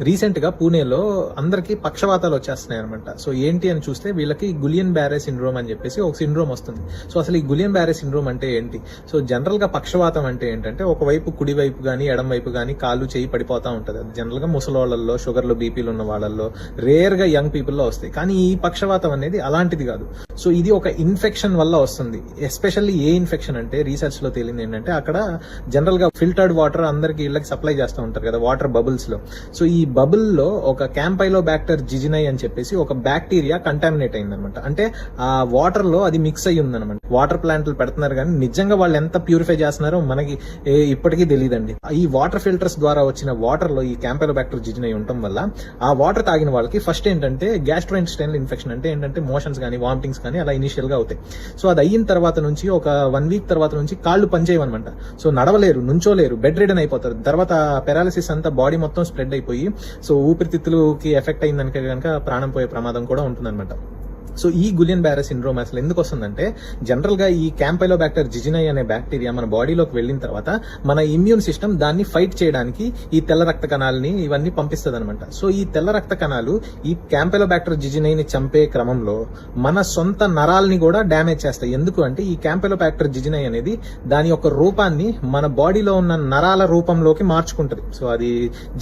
రీసెంట్గా పూణేలో అందరికీ పక్షవాతాలు వచ్చేస్తున్నాయి అనమాట సో ఏంటి అని చూస్తే వీళ్ళకి గులియన్ బ్యారే సిండ్రోమ్ అని చెప్పేసి ఒక సిండ్రోమ్ వస్తుంది. సో అసలు ఈ గులియన్ బ్యారే సిండ్రోమ్ అంటే ఏంటి? సో జనరల్గా పక్షవాతం అంటే ఏంటంటే ఒకవైపు కుడి వైపు గానీ ఎడం వైపు కానీ కాళ్ళు చేయి పడిపోతా ఉంటుంది. అది జనరల్గా ముసలోళ్ళల్లో షుగర్లు బీపీలు ఉన్న వాళ్ళల్లో రేర్గా యంగ్ పీపుల్లో వస్తాయి. కానీ ఈ పక్షవాతం అనేది అలాంటిది కాదు. సో ఇది ఒక ఇన్ఫెక్షన్ వల్ల వస్తుంది. ఎస్పెషల్లీ ఏ ఇన్ఫెక్షన్ అంటే రీసెర్చ్లో తేలింది ఏంటంటే అక్కడ జనరల్గా ఫిల్టర్డ్ వాటర్ అందరికీ ఇళ్ళకి సప్లై చేస్తూ ఉంటారు కదా వాటర్ బబుల్స్లో. సో ఈ బబుల్లో ఒక క్యాంపైలో బ్యాక్టర్ జిజినై అని చెప్పేసి ఒక బ్యాక్టీరియా కంటామినేట్ అయిందనమాట. అంటే ఆ వాటర్లో అది మిక్స్ అయ్యి ఉందనమాట. వాటర్ ప్లాంట్లు పెడుతున్నారు కానీ నిజంగా వాళ్ళు ఎంత ప్యూరిఫై చేస్తున్నారో మనకి ఇప్పటికీ తెలియదండి. ఈ వాటర్ ఫిల్టర్స్ ద్వారా వచ్చిన వాటర్లో ఈ క్యాంపైలో బ్యాక్టర్ జిజినై ఉండటం వల్ల ఆ వాటర్ తాగిన వాళ్ళకి ఫస్ట్ ఏంటంటే గ్యాస్ట్రో ఇంటెస్టైనల్ ఇన్ఫెక్షన్ అంటే ఏంటంటే మోషన్స్ కానీ వామిటింగ్స్ కానీ అలా ఇనిషియల్గా అవుతాయి. సో అది అయిన తర్వాత నుంచి ఒక వన్ వీక్ తర్వాత నుంచి కాళ్ళు పనిచేయమనమాట సో నడవలేరు నుంచోలేరు బెడ్ రిడన్ అయిపోతారు. తర్వాత పెరాలిసిస్ అంతా బాడీ మొత్తం స్ప్రెడ్ అయిపోయి సో ఊపిరితిత్తులకి ఎఫెక్ట్ అయిందనుక కనుక ప్రాణం పోయే ప్రమాదం కూడా ఉంటుందన్నమాట. సో ఈ గులియన్ బ్యారే సిండ్రోమ్ అసలు ఎందుకు వస్తుందంటే జనరల్గా ఈ క్యాంపైలో బ్యాక్టర్ జిజినై అనే బ్యాక్టీరియా మన బాడీలోకి వెళ్ళిన తర్వాత మన ఇమ్యూన్ సిస్టమ్ దాన్ని ఫైట్ చేయడానికి ఈ తెల్ల రక్త కణాలని ఇవన్నీ పంపిస్తుంది అనమాట సో ఈ తెల్ల రక్త కణాలు ఈ క్యాంపైలో బ్యాక్టర్ జిజినైని చంపే క్రమంలో మన సొంత నరాల్ని కూడా డ్యామేజ్ చేస్తాయి. ఎందుకు అంటే ఈ క్యాంపైలో బ్యాక్టర్ జిజినై అనేది దాని యొక్క రూపాన్ని మన బాడీలో ఉన్న నరాల రూపంలోకి మార్చుకుంటది. సో అది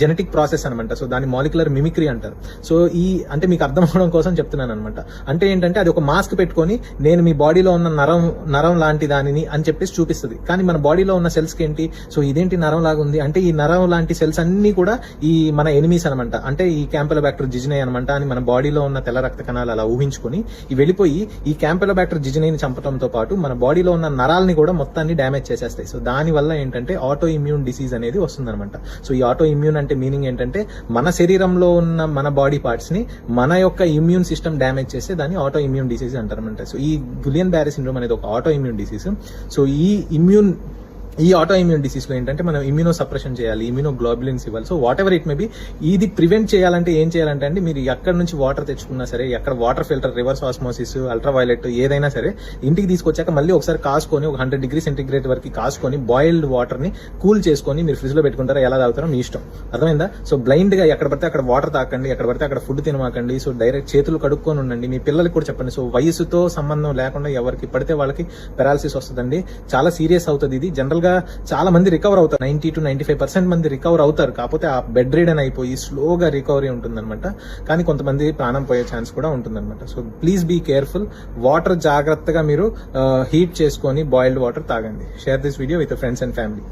జెనెటిక్ ప్రాసెస్ అనమాట సో దాని మాలిక్యులర్ మిమిక్రీ అంటారు. సో ఈ అంటే మీకు అర్థం అవడం కోసం చెప్తున్నాను అనమాట అంటే ఏంటంటే అది ఒక మాస్క్ పెట్టుకొని నేను మీ బాడీలో ఉన్న నరం నరం లాంటి దానిని అని చెప్పేసి చూపిస్తుంది. కానీ మన బాడీలో ఉన్న సెల్స్కి ఏంటి? సో ఇదేంటి నరం లాగా ఉంది? అంటే ఈ నరం లాంటి సెల్స్ అన్ని కూడా ఈ మన ఎనిమీస్ అనమాట. అంటే ఈ క్యాంపెలోబాక్టర్ జిజినై అనమాట అని మన బాడీలో ఉన్న తెల్ల రక్త కణాలు అలా ఊహించుకొని ఈ వెళ్ళిపోయి ఈ క్యాంపెలోబాక్టర్ జిజినైని చంపడంతో పాటు మన బాడీలో ఉన్న నరాల్ని కూడా మొత్తాన్ని డ్యామేజ్ చేసేస్తాయి. సో దాని వల్ల ఏంటంటే ఆటో ఇమ్యూన్ డిసీజ్ అనేది వస్తుందన్నమాట. సో ఈ ఆటో ఇమ్యూన్ అంటే మీనింగ్ ఏంటంటే మన శరీరంలో ఉన్న మన బాడీ పార్ట్స్ని మన యొక్క ఇమ్యూన్ సిస్టమ్ డ్యామేజ్ చేస్తే దాన్ని ఆటో ఇమ్యూన్ డిసీజ్ అంటారనమాట సో ఈ గులియన్ బ్యారీ సిండ్రోమ్ అనేది ఒక ఆటో ఇమ్యూన్ డిసీజ్ సో ఈ ఇమ్యూన్ ఈ ఆటో ఇమ్యూన్ డిసీజ్లో ఏంటంటే మనం ఇమ్యూనో సప్రెషన్ చేయాలి ఇమ్యూనో గ్లోబులిన్స్ ఇవ్వాలి. So whatever it may be ఇది ప్రివెంట్ చేయాలంటే ఏం చేయాలంటే అండి మీరు ఎక్కడ నుంచి వాటర్ తెచ్చుకున్నా సరే ఎక్కడ water filter reverse osmosis ultraviolet ఏదైనా సరే ఇంటికి తీసుకొచ్చాక మళ్ళీ ఒకసారి కాసుకొని ఒక హండ్రెడ్ డిగ్రీ సెంటిగ్రేడ్ వరకు కాసుకొని బాయిల్డ్ వాటర్ని కూల్ చేసుకొని మీరు ఫ్రిడ్జ్లో పెట్టుకుంటారా ఎలా తాగుతారో మీ ఇష్టం. అర్థమైందా? సో బ్లైండ్గా ఎక్కడ పడితే అక్కడ వాటర్ తాకండి ఎక్కడ పడితే అక్కడ ఫుడ్ తినమాకండి సో డైరెక్ట్ చేతులు కడుక్కొని ఉండండి. మీ పిల్లలకి కూడా చెప్పండి. సో వయసుతో సంబంధం లేకుండా ఎవరికి పడితే వాళ్ళకి పెరాలసిస్ వస్తుందండి. చాలా సీరియస్ అవుతుంది ఇది. జనరల్ గా చాలా మంది రికవర్ అవుతారు. Ninety two ninety five percent మంది రికవర్ అవుతారు. కాకపోతే ఆ బెడ్ రీడన్ అయిపోయి స్లోగా రికవరీ ఉంటుందన్నమాట. కానీ కొంతమంది ప్రాణం పోయే ఛాన్స్ కూడా ఉంటుందన్నమాట. So please be careful water జాగ్రత్తగా మీరు uh, హీట్ చేసుకొని బాయిల్డ్ వాటర్ తాగండి. Share this video with friends and family